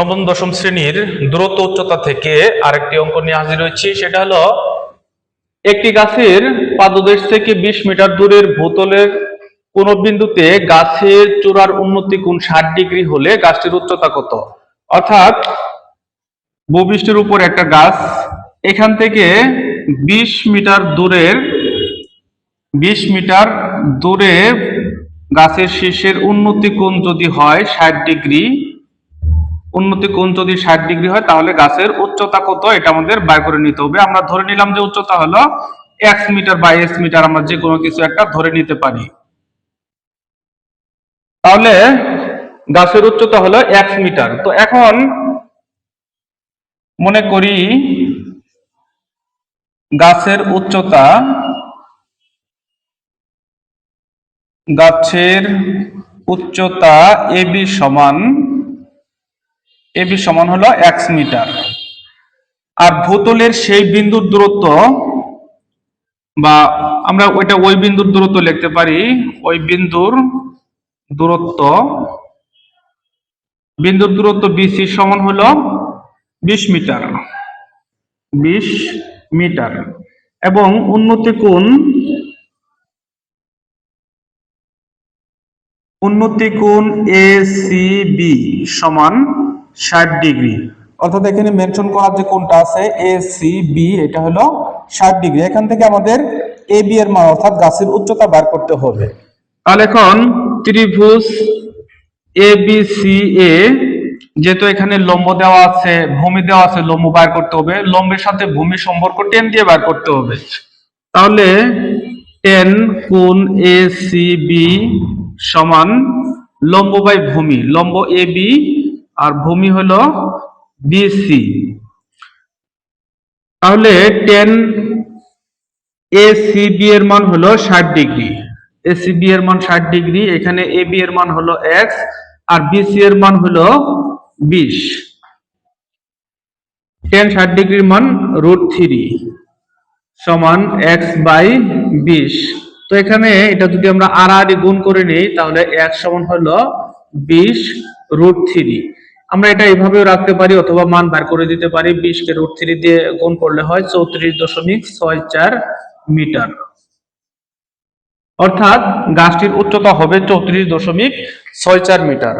নবম দশম শ্রেণির দ্রুত উচ্চতা থেকে আরেকটি অঙ্ক নিয়ে হাজির হয়েছি। সেটা হলো, একটি গাছের পাদদেশ থেকে বিশ মিটার দূরের ভূতলের কোন বিন্দুতে গাছের চূড়ার উন্নতি কোণ ষাট ডিগ্রি হলে গাছটির উচ্চতা কত? অর্থাৎ, ভূপৃষ্ঠের উপর একটা গাছ, এখান থেকে বিশ মিটার দূরের, বিশ মিটার দূরে গাছের শীর্ষের উন্নতি কোণ যদি হয় ষাট ডিগ্রি উন্নতি কোণ যদি ষাট ডিগ্রি হয়, তাহলে গাছের উচ্চতা কত? এটা আমাদের বাইর করে নিতে হবে। আমরা ধরে নিলাম যে উচ্চতা হলো X meter by X meter, আমরা যে কোনো কিছু একটা ধরে নিতে পারি। তাহলে গাছের উচ্চতা হলো এক্স মিটার। তো এখন মনে করি গাছের উচ্চতা গাছের উচ্চতা এবি সমান এবি সমান হলো এক্স মিটার। আর ভূতলের সেই বিন্দুর দূরত্ব, বা আমরা ওইটা ওই বিন্দুর দূরত্ব লিখতে পারি, ওই বিন্দুর দূরত্ব বিন্দুর দূরত্ব বিসি সমান হলো বিশ মিটার বিশ মিটার। এবং উন্নতি কোণ উন্নতি কোণ এ সি বি সমান ষাট ডিগ্রি। অর্থাৎ এখানে মেনশন করার যে কোনটা আছে এ সি বি এটা হলো ষাট ডিগ্রি। এখান থেকে আমাদের এ বি এর মান অর্থাৎ গাছের উচ্চতা বার করতে হবে। তাহলে এখন ত্রিভুজ এ বি সি এ যেহেতু এখানে লম্ব দেওয়া আছে ভূমি দেওয়া আছে লম্ব বার করতে হবে। লম্বের সাথে ভূমি সম্পর্ক টেন দিয়ে বার করতে হবে। তাহলে টেন কোন এ সি বি সমান লম্ব বাই ভূমি। লম্ব এ বি আর ভূমি হলো বিসি তাহলে টেন এ সি বি এর মান হলো ষাট ডিগ্রি। এ সি বি এর মান ষাট ডিগ্রি, এখানে এ বি এর মান হলো এক্স আর বিসি এর মান হলো বিশ। টেন ষাট ডিগ্রির মান রুট থ্রি সমান এক্স বাই বিশ। তো এখানে এটা যদি আমরা আর গুণ করে নিই, তাহলে এক সমান হলো বিশ রুট থ্রি আমরা এটা এইভাবেও রাখতে পারি অথবা মান বার করে দিতে পারি বিশ কে রুট থ্রি দিয়ে গুণ করলে হয় চৌত্রিশ দশমিক ছয় চার মিটার। অর্থাৎ গাছটির উচ্চতা হবে চৌত্রিশ দশমিক ছয় চার মিটার।